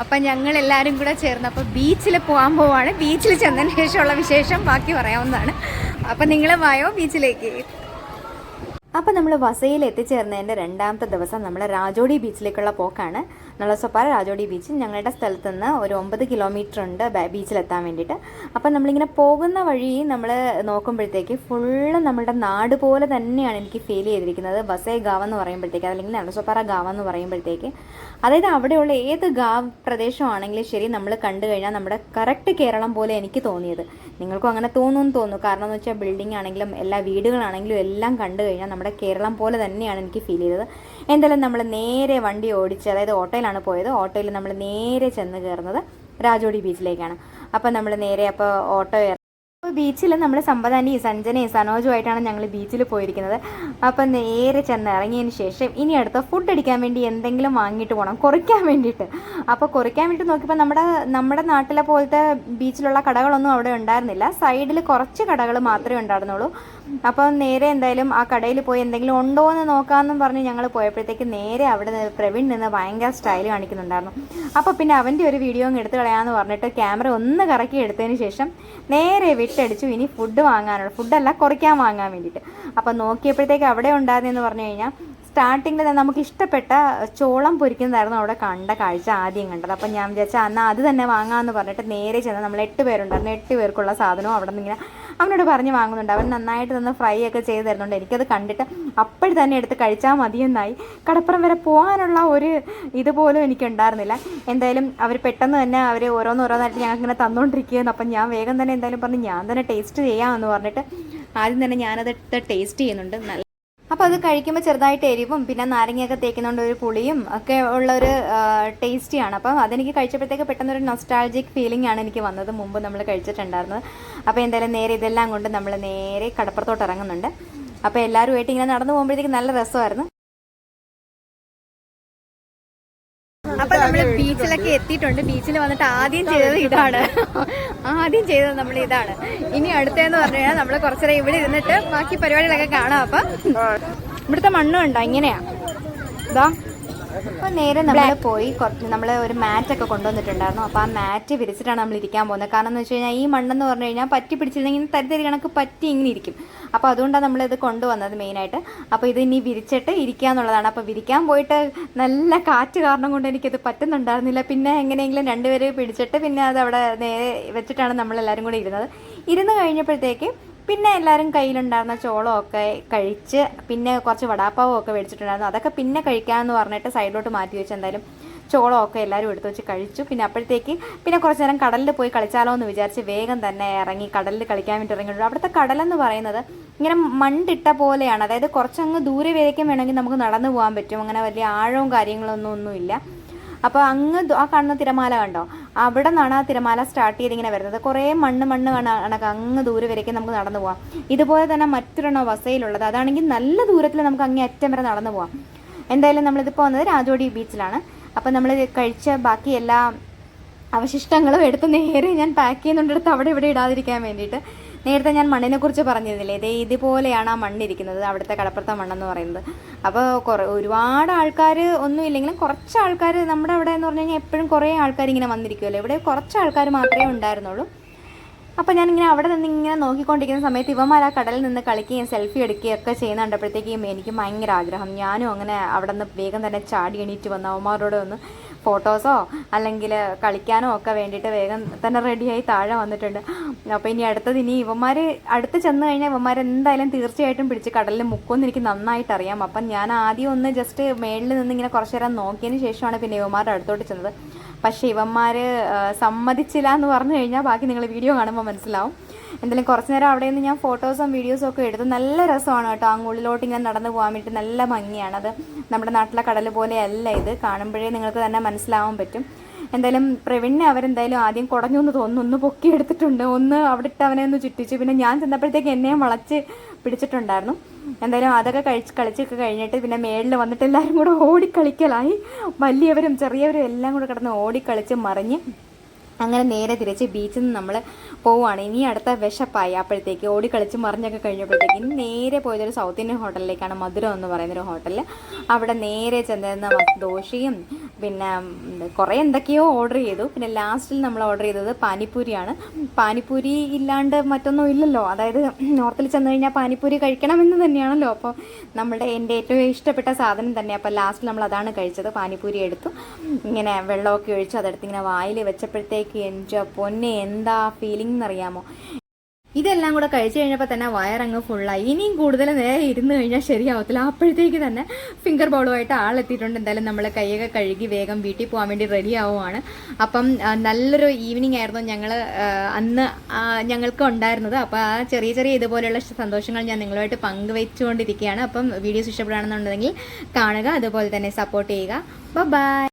അപ്പം ഞങ്ങൾ എല്ലാവരും കൂടെ ചേർന്ന് അപ്പോൾ ബീച്ചിൽ പോകാൻ പോവാണ്. ബീച്ചിൽ ചെന്നതിന് ശേഷമുള്ള വിശേഷം ബാക്കി പറയാവുന്നതാണ്. അപ്പം നിങ്ങൾ വായോ ബീച്ചിലേക്ക് അപ്പം നമ്മൾ വസയിൽ എത്തിച്ചേർന്നതിന്റെ രണ്ടാമത്തെ ദിവസം നമ്മൾ രാജോടി ബീച്ചിലേക്കുള്ള പോക്കാണ്. നളസൊപ്പാറ രാജോടി ബീച്ച്. ഞങ്ങളുടെ സ്ഥലത്ത് നിന്ന് ഒരു ഒമ്പത് കിലോമീറ്റർ ഉണ്ട് ബീച്ചിലെത്താൻ വേണ്ടിയിട്ട്. അപ്പോൾ നമ്മളിങ്ങനെ പോകുന്ന വഴി നമ്മൾ നോക്കുമ്പോഴത്തേക്ക് ഫുള്ള് നമ്മുടെ നാട് പോലെ തന്നെയാണ് എനിക്ക് ഫീൽ ചെയ്തിരിക്കുന്നത്. വസൈ ഗാവ് എന്ന് പറയുമ്പോഴത്തേക്ക് അല്ലെങ്കിൽ നളസൊപ്പാറ ഗാവ് എന്ന് പറയുമ്പോഴത്തേക്ക്. അതായത് അവിടെയുള്ള ഏത് ഗാവ് പ്രദേശമാണെങ്കിലും ശരി നമ്മൾ കണ്ടു കഴിഞ്ഞാൽ നമ്മുടെ കറക്റ്റ് കേരളം പോലെ എനിക്ക് തോന്നിയത്. നിങ്ങൾക്കും അങ്ങനെ തോന്നുമെന്ന് തോന്നുന്നു. കാരണം എന്ന് വെച്ചാൽ ബിൽഡിംഗ് ആണെങ്കിലും എല്ലാ വീടുകളാണെങ്കിലും എല്ലാം കണ്ടു കഴിഞ്ഞാൽ നമ്മുടെ കേരളം പോലെ തന്നെയാണ് എനിക്ക് ഫീൽ ചെയ്തത്. എന്തായാലും നമ്മൾ നേരെ വണ്ടി ഓടിച്ച് അതായത് ഓട്ടോയിലാണ് പോയത്. ഓട്ടോയിൽ നമ്മൾ നേരെ ചെന്ന് കയറുന്നത് രാജോടി ബീച്ചിലേക്കാണ്. അപ്പം നമ്മൾ നേരെ അപ്പോൾ ഓട്ടോ അപ്പോൾ ബീച്ചിൽ നമ്മൾ സമ്പദാനി സഞ്ജനയും സനോജുമായിട്ടാണ് ഞങ്ങൾ ബീച്ചിൽ പോയിരിക്കുന്നത്. അപ്പം നേരെ ചെന്ന് ഇറങ്ങിയതിന് ശേഷം ഇനി അടുത്ത ഫുഡ് അടിക്കാൻ വേണ്ടി എന്തെങ്കിലും വാങ്ങിയിട്ട് പോകണം കുറയ്ക്കാൻ വേണ്ടിയിട്ട്. അപ്പോൾ കുറയ്ക്കാൻ വേണ്ടി നോക്കിയപ്പോൾ നമ്മുടെ നമ്മുടെ നാട്ടിലെ പോലത്തെ ബീച്ചിലുള്ള കടകളൊന്നും അവിടെ ഉണ്ടായിരുന്നില്ല. സൈഡിൽ കുറച്ച് കടകൾ മാത്രമേ ഉണ്ടായിരുന്നുള്ളൂ. അപ്പോൾ നേരെ എന്തായാലും ആ കടയിൽ പോയി എന്തെങ്കിലും ഉണ്ടോ എന്ന് നോക്കാമെന്നും പറഞ്ഞ് ഞങ്ങൾ പോയപ്പോഴത്തേക്ക് നേരെ അവിടെ നിന്ന് പ്രവീൺ നിന്ന് ഭയങ്കര സ്റ്റൈൽ കാണിക്കുന്നുണ്ടായിരുന്നു. അപ്പോൾ പിന്നെ അവന്റെ ഒരു വീഡിയോ അങ്ങ് എടുത്ത് കളയാമെന്ന് പറഞ്ഞിട്ട് ക്യാമറ ഒന്ന് കറക്കി എടുത്തതിന് ശേഷം നേരെ വിട്ടടിച്ചു. ഇനി ഫുഡ് വാങ്ങാനുള്ള ഫുഡല്ല കുറയ്ക്കാൻ വാങ്ങാൻ വേണ്ടിയിട്ട്. അപ്പോൾ നോക്കിയപ്പോഴത്തേക്ക് അവിടെ ഉണ്ടായിരുന്നെന്ന് പറഞ്ഞു കഴിഞ്ഞാൽ സ്റ്റാർട്ടിങ്ങിൽ തന്നെ നമുക്ക് ഇഷ്ടപ്പെട്ട ചോളം പൊരിക്കുന്നതായിരുന്നു അവിടെ കണ്ട കാഴ്ച ആദ്യം കണ്ടത്. അപ്പം ഞാൻ വിചാരിച്ചാൽ എന്നാൽ അത് തന്നെ വാങ്ങാമെന്ന് പറഞ്ഞിട്ട് നേരെ ചെന്ന് നമ്മൾ എട്ട് പേരുണ്ടായിരുന്നു. എട്ട് പേർക്കുള്ള സാധനവും അവിടെ നിന്ന് ഇങ്ങനെ അവനോട് പറഞ്ഞ് വാങ്ങുന്നുണ്ട്. അവൻ നന്നായിട്ട് തന്നെ ഫ്രൈ ഒക്കെ ചെയ്ത് തരുന്നുണ്ട്. എനിക്കത് കണ്ടിട്ട് അപ്പോഴും തന്നെ എടുത്ത് കഴിച്ചാൽ മതിയെന്നായി. കടപ്പുറം വരെ പോകാനുള്ള ഒരു ഇതുപോലും എനിക്കുണ്ടായിരുന്നില്ല. എന്തായാലും അവർ പെട്ടെന്ന് തന്നെ അവർ ഓരോന്നോരോന്നായിട്ട് ഞങ്ങൾക്ക് ഇങ്ങനെ തന്നുകൊണ്ടിരിക്കുകയെന്ന് അപ്പം ഞാൻ വേഗം തന്നെ എന്തായാലും പറഞ്ഞ് ഞാൻ തന്നെ ടേസ്റ്റ് ചെയ്യാമെന്ന് പറഞ്ഞിട്ട് ആദ്യം തന്നെ ഞാനത് ടേസ്റ്റ് ചെയ്യുന്നുണ്ട്. നല്ല അപ്പോൾ അത് കഴിക്കുമ്പോൾ ചെറുതായിട്ട് എരിവും പിന്നെ നാരങ്ങയൊക്കെ തേക്കുന്നതുകൊണ്ട് ഒരു പുളിയും ഒക്കെ ഉള്ള ഒരു ടേസ്റ്റിയാണ്. അപ്പം അതെനിക്ക് കഴിച്ചപ്പോഴത്തേക്ക് പെട്ടെന്ന് ഒരു നൊസ്റ്റാൾജിക് ഫീലിംഗ് ആണ് എനിക്ക് വന്നത് മുമ്പ് നമ്മൾ കഴിച്ചിട്ടുണ്ടായിരുന്നത്. അപ്പോൾ എന്തായാലും നേരെ ഇതെല്ലാം കൊണ്ട് നമ്മൾ നേരെ കടപ്പുറത്തോട്ട് ഇറങ്ങുന്നുണ്ട്. അപ്പോൾ എല്ലാവരുമായിട്ട് ഇങ്ങനെ നടന്നു പോകുമ്പോഴത്തേക്ക് നല്ല രസമായിരുന്നു. അപ്പൊ നമ്മൾ ബീച്ചിലൊക്കെ എത്തിയിട്ടുണ്ട്. ബീച്ചിൽ വന്നിട്ട് ആദ്യം ചെയ്തത് ഇതാണ്. ആദ്യം ചെയ്തത് നമ്മൾ ഇതാണ്. ഇനി അടുത്തേന്ന് പറഞ്ഞു കഴിഞ്ഞാൽ നമ്മൾ കുറച്ചേരം ഇവിടെ ഇരുന്നിട്ട് ബാക്കി പരിപാടികളൊക്കെ കാണാം. അപ്പൊ ഇവിടുത്തെ മണ്ണും ഉണ്ടോ? ഇങ്ങനെയാ. ഇതാ അപ്പൊ നേരെ നമ്മൾ പോയി നമ്മൾ ഒരു മാറ്റ് ഒക്കെ കൊണ്ടുവന്നിട്ടുണ്ടായിരുന്നു. അപ്പോൾ ആ മാറ്റ് വിരിച്ചിട്ടാണ് നമ്മൾ ഇരിക്കാൻ പോകുന്നത്. കാരണം എന്ന് വെച്ച് കഴിഞ്ഞാൽ ഈ മണ്ണെന്ന് പറഞ്ഞു കഴിഞ്ഞാൽ പറ്റി പിടിച്ചിരുന്നെങ്കിൽ തരിതരി കണക്ക് പറ്റി ഇങ്ങനെ ഇരിക്കും. അപ്പോൾ അതുകൊണ്ടാണ് നമ്മളിത് കൊണ്ടുവന്നത് മെയിനായിട്ട് അപ്പോൾ ഇത് ഇനി വിരിച്ചിട്ട് ഇരിക്കുക എന്നുള്ളതാണ്. അപ്പോൾ വിരിക്കാൻ പോയിട്ട് നല്ല കാറ്റ് കാരണം കൊണ്ട് എനിക്കത് പറ്റുന്നുണ്ടായിരുന്നില്ല. പിന്നെ എങ്ങനെയെങ്കിലും രണ്ടുപേരെ പിടിച്ചിട്ട് പിന്നെ അത് അവിടെ നേരെ വെച്ചിട്ടാണ് നമ്മളെല്ലാവരും കൂടി ഇരുന്നത്. ഇരുന്ന് കഴിഞ്ഞപ്പോഴത്തേക്ക് പിന്നെ എല്ലാവരും കയ്യിലുണ്ടായിരുന്ന ചോളമൊക്കെ കഴിച്ച് പിന്നെ കുറച്ച് വടാപ്പാവും ഒക്കെ മേടിച്ചിട്ടുണ്ടായിരുന്നു. അതൊക്കെ പിന്നെ കഴിക്കാമെന്ന് പറഞ്ഞിട്ട് സൈഡിലോട്ട് മാറ്റി വെച്ച് എന്തായാലും ചോളമൊക്കെ എല്ലാവരും എടുത്തു വെച്ച് കഴിച്ചു. പിന്നെ അപ്പോഴത്തേക്ക് പിന്നെ കുറച്ച് നേരം കടലിൽ പോയി കളിച്ചാലോ എന്ന് വിചാരിച്ച് വേഗം തന്നെ ഇറങ്ങി കടലിൽ കളിക്കാൻ വേണ്ടി ഇറങ്ങിയിട്ടുണ്ട്. അവിടുത്തെ കടലെന്ന് പറയുന്നത് ഇങ്ങനെ മണ്ടിട്ട പോലെയാണ്. അതായത് കുറച്ചങ്ങ് ദൂരെ വരയ്ക്കും വേണമെങ്കിൽ നമുക്ക് നടന്നു പോകാൻ പറ്റും. അങ്ങനെ വലിയ ആഴവും കാര്യങ്ങളൊന്നും ഒന്നുമില്ല. അപ്പോൾ അങ്ങ് ആ കാണുന്ന തിരമാല കണ്ടോ? അവിടെ നിന്നാണ് ആ തിരമാല സ്റ്റാർട്ട് ചെയ്ത് ഇങ്ങനെ വരുന്നത്. കുറേ മണ്ണ് മണ്ണ് കണ കണക്ക് അങ്ങ് ദൂരെ വരയ്ക്ക് നമുക്ക് നടന്നു പോവാം. ഇതുപോലെ തന്നെ മറ്റൊരെണ്ണോ വസയിലുള്ളത് അതാണെങ്കിൽ നല്ല ദൂരത്തിൽ നമുക്ക് അങ്ങേ അറ്റം വരെ നടന്നു പോവാം. എന്തായാലും നമ്മളിതിപ്പോൾ വന്നത് രാജോടി ബീച്ചിലാണ്. അപ്പോൾ നമ്മൾ കഴിച്ച ബാക്കി എല്ലാ അവശിഷ്ടങ്ങളും എടുത്ത് നേരെ ഞാൻ പാക്ക് ചെയ്യുന്നുണ്ടെടുത്ത് അവിടെ ഇവിടെ ഇടാതിരിക്കാൻ വേണ്ടിയിട്ട്. നേരത്തെ ഞാൻ മണ്ണിനെ കുറിച്ച് പറഞ്ഞിരുന്നില്ലേ? ഇതേ ഇതുപോലെയാണ് ആ മണ്ണിരിക്കുന്നത് അവിടുത്തെ കടപ്പുറത്തെ മണ്ണെന്ന് പറയുന്നത്. അപ്പോൾ കുറേ ഒരുപാട് ആൾക്കാർ ഒന്നും ഇല്ലെങ്കിലും കുറച്ച് ആൾക്കാർ നമ്മുടെ അവിടെ എന്ന് പറഞ്ഞു കഴിഞ്ഞാൽ എപ്പോഴും കുറേ ആൾക്കാർ ഇങ്ങനെ വന്നിരിക്കുമല്ലോ ഇവിടെ കുറച്ച് ആൾക്കാർ മാത്രമേ ഉണ്ടായിരുന്നുള്ളൂ. അപ്പോൾ ഞാനിങ്ങനെ അവിടെ നിന്ന് ഇങ്ങനെ നോക്കിക്കൊണ്ടിരിക്കുന്ന സമയത്ത് ഇവന്മാർ ആ കടലിൽ നിന്ന് കളിക്കുകയും സെൽഫി എടുക്കുകയും ഒക്കെ ചെയ്യുന്ന കണ്ടപ്പോഴത്തേക്കും എനിക്ക് ഭയങ്കര ആഗ്രഹം. ഞാനും അങ്ങനെ അവിടെ നിന്ന് വേഗം തന്നെ ചാടി എണീറ്റ് വന്ന അവന്മാരോട് ഒന്ന് ഫോട്ടോസോ അല്ലെങ്കിൽ കളിക്കാനോ ഒക്കെ വേണ്ടിയിട്ട് വേഗം തന്നെ റെഡിയായി താഴെ വന്നിട്ടുണ്ട്. അപ്പോൾ ഇനി അടുത്തത് ഇനി ഇവന്മാർ അടുത്ത് ചെന്ന് കഴിഞ്ഞാൽ ഇവന്മാർ എന്തായാലും തീർച്ചയായിട്ടും പിടിച്ച് കടലിൽ മുക്കുമെന്ന് എനിക്ക് നന്നായിട്ട് അറിയാം. അപ്പം ഞാൻ ആദ്യം ഒന്ന് ജസ്റ്റ് മേളിൽ നിന്ന് ഇങ്ങനെ കുറച്ച് നേരം നോക്കിയതിന് ശേഷമാണ് പിന്നെ ഇവന്മാരുടെ അടുത്തോട്ട് ചെന്നത്. പക്ഷേ ഇവന്മാർ സമ്മതിച്ചില്ല എന്ന് പറഞ്ഞു കഴിഞ്ഞാൽ ബാക്കി നിങ്ങൾ വീഡിയോ കാണുമ്പോൾ മനസ്സിലാവും. എന്തായാലും കുറച്ച് നേരം അവിടെ നിന്ന് ഞാൻ ഫോട്ടോസും വീഡിയോസും ഒക്കെ എടുത്തു നല്ല രസമാണ് കേട്ടോ. അങ്ങുള്ളിലോട്ട് ഇങ്ങനെ നടന്നു പോകാൻ വേണ്ടി നല്ല ഭംഗിയാണ്. അത് നമ്മുടെ നാട്ടിലെ കടൽ പോലെയല്ല ഇത്. കാണുമ്പോഴേ നിങ്ങൾക്ക് തന്നെ മനസ്സിലാവാൻ പറ്റും. എന്തായാലും പ്രവീണിനെ അവരെന്തായാലും ആദ്യം കുടഞ്ഞു എന്ന് തോന്നുന്നു. ഒന്ന് പൊക്കി എടുത്തിട്ടുണ്ട്. ഒന്ന് അവിടെ ഇട്ട് അവനെ ഒന്ന് ചുറ്റിച്ചു. പിന്നെ ഞാൻ ചെന്നപ്പോഴത്തേക്ക് എന്നെയും വളച്ച് പിടിച്ചിട്ടുണ്ടായിരുന്നു. എന്തായാലും അതൊക്കെ കഴിച്ച് കളിച്ചൊക്കെ കഴിഞ്ഞിട്ട് പിന്നെ മേളിൽ വന്നിട്ട് എല്ലാവരും കൂടെ ഓടിക്കളിക്കലായി. വലിയവരും ചെറിയവരും എല്ലാം കൂടെ കിടന്ന് ഓടിക്കളിച്ച് മറിഞ്ഞ് അങ്ങനെ നേരെ തിരിച്ച് ബീച്ചിൽ നിന്ന് നമ്മൾ പോവുകയാണ് ഇനി അടുത്ത വിശപ്പായി. അപ്പോഴത്തേക്ക് ഓടിക്കളിച്ച് മറിഞ്ഞൊക്കെ കഴിഞ്ഞപ്പോഴത്തേക്ക് ഇനി നേരെ പോയതൊരു സൗത്ത് ഇന്ത്യൻ ഹോട്ടലിലേക്കാണ് മധുരം എന്ന് പറയുന്നൊരു ഹോട്ടലിൽ അവിടെ നേരെ ചെന്നിരുന്ന ദോശയും പിന്നെ കുറേ എന്തൊക്കെയോ ഓർഡർ ചെയ്തു. പിന്നെ ലാസ്റ്റിൽ നമ്മൾ ഓർഡർ ചെയ്തത് പാനിപ്പൂരിയാണ്. പാനിപ്പൂരി ഇല്ലാണ്ട് മറ്റൊന്നും ഇല്ലല്ലോ. അതായത് നോർത്തിൽ ചെന്ന് കഴിഞ്ഞാൽ പാനിപ്പൂരി കഴിക്കണമെന്ന് തന്നെയാണല്ലോ. അപ്പോൾ നമ്മുടെ എന്റെ ഏറ്റവും ഇഷ്ടപ്പെട്ട സാധനം തന്നെ. അപ്പോൾ ലാസ്റ്റിൽ നമ്മൾ അതാണ് കഴിച്ചത്. പാനിപ്പൂരി എടുത്തു. ഇങ്ങനെ വെള്ളമൊക്കെ ഒഴിച്ച് അതെടുത്ത് ഇങ്ങനെ വായിൽ വെച്ചപ്പോഴത്തേക്ക് എന്റെ പൊന്നെ എന്താ ഫീലിംഗ് എന്നറിയാമോ ഇതെല്ലാം കൂടെ കഴിച്ചു കഴിഞ്ഞപ്പോൾ തന്നെ വയറങ്ങ് ഫുള്ളായി ഇനിയും കൂടുതൽ നേരെ ഇരുന്ന് കഴിഞ്ഞാൽ ശരിയാവത്തില്ല. അപ്പോഴത്തേക്ക് തന്നെ ഫിംഗർ ബോളുമായിട്ട് ആളെത്തിയിട്ടുണ്ട്. എന്തായാലും നമ്മൾ കൈയൊക്കെ കഴുകി വേഗം വീട്ടിൽ പോകാൻ വേണ്ടി റെഡി ആവുകയാണ് അപ്പം നല്ലൊരു ഈവനിങ് ആയിരുന്നു ഞങ്ങൾ അന്ന് ഞങ്ങൾക്ക് ഉണ്ടായിരുന്നത്. അപ്പോൾ ആ ചെറിയ ചെറിയ ഇതുപോലെയുള്ള സന്തോഷങ്ങൾ ഞാൻ നിങ്ങളുമായിട്ട് പങ്കുവെച്ചുകൊണ്ടിരിക്കുകയാണ്. അപ്പം വീഡിയോസ് ഇഷ്ടപ്പെടുകയാണെന്നുണ്ടെങ്കിൽ കാണുക അതുപോലെ തന്നെ സപ്പോർട്ട് ചെയ്യുക. ബൈ